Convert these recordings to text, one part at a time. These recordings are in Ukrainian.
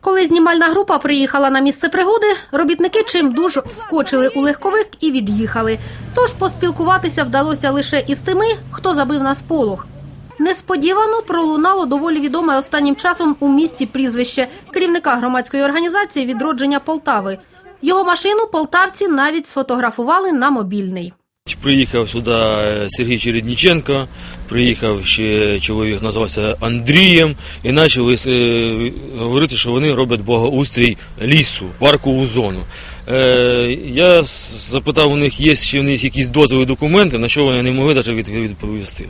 Коли знімальна група приїхала на місце пригоди, робітники чимдуж вскочили у легковик і від'їхали. Тож поспілкуватися вдалося лише із тими, хто забив на сполох. Несподівано пролунало доволі відоме останнім часом у місті прізвище керівника громадської організації відродження Полтави. Його машину полтавці навіть сфотографували на мобільний. Приїхав сюди е, Сергій Чередніченко, приїхав ще чоловік, називався Андрієм, і почали е, говорити, що вони роблять благоустрій лісу, паркову зону. Е, я запитав у них, є ще в них якісь дозволи документи, на що вони не могли навіть від- відповісти.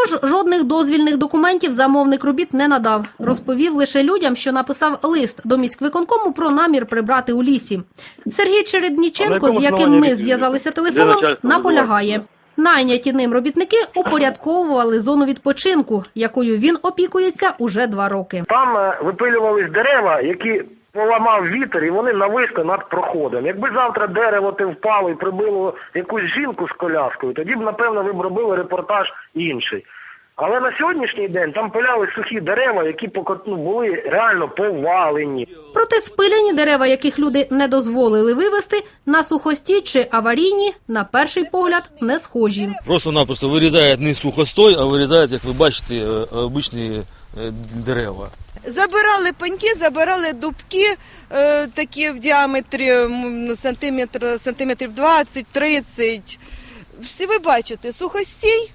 Тож жодних дозвільних документів замовник робіт не надав. Розповів лише людям, що написав лист до міськвиконкому про намір прибрати у лісі. Сергій Чередніченко, з яким ми зв'язалися телефоном, наполягає. Найняті ним робітники упорядковували зону відпочинку, якою він опікується уже два роки. Там е, випилювались дерева, які поламав вітер, і вони нависли над проходом. Якби завтра дерево ти впало і прибило якусь жінку з коляскою, тоді б, напевно, ви б робили репортаж інший. Але на сьогоднішній день там пиляли сухі дерева, які ну, були реально повалені. Проте спиляні дерева, яких люди не дозволили вивезти, на сухості чи аварійні, на перший погляд, не схожі. Просто-напросто вирізають не сухостой, а вирізають, як ви бачите, е, обичні е, дерева. Забирали пеньки, забирали дубки е, такі в діаметрі ну, сантиметр, сантиметрів 20-30. Всі ви бачите, сухостій,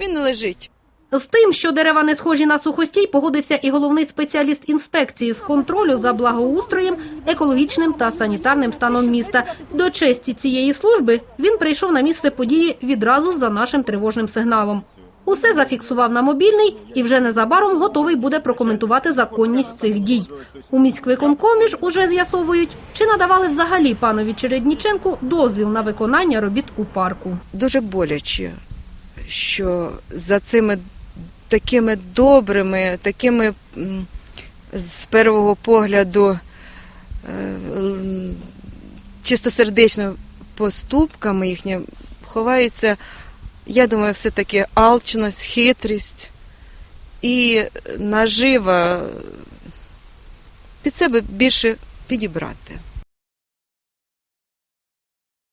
він лежить. З тим, що дерева не схожі на сухостій, погодився і головний спеціаліст інспекції з контролю за благоустроєм, екологічним та санітарним станом міста. До честі цієї служби він прийшов на місце події відразу за нашим тривожним сигналом. Усе зафіксував на мобільний і вже незабаром готовий буде прокоментувати законність цих дій. У міськвиконкомі ж уже з'ясовують, чи надавали взагалі панові Чередніченку дозвіл на виконання робіт у парку. Дуже боляче, що за цими такими добрими, такими з першого погляду е, чистосердечними поступками їхніми ховається, я думаю, все-таки алчність, хитрість і нажива під себе більше підібрати.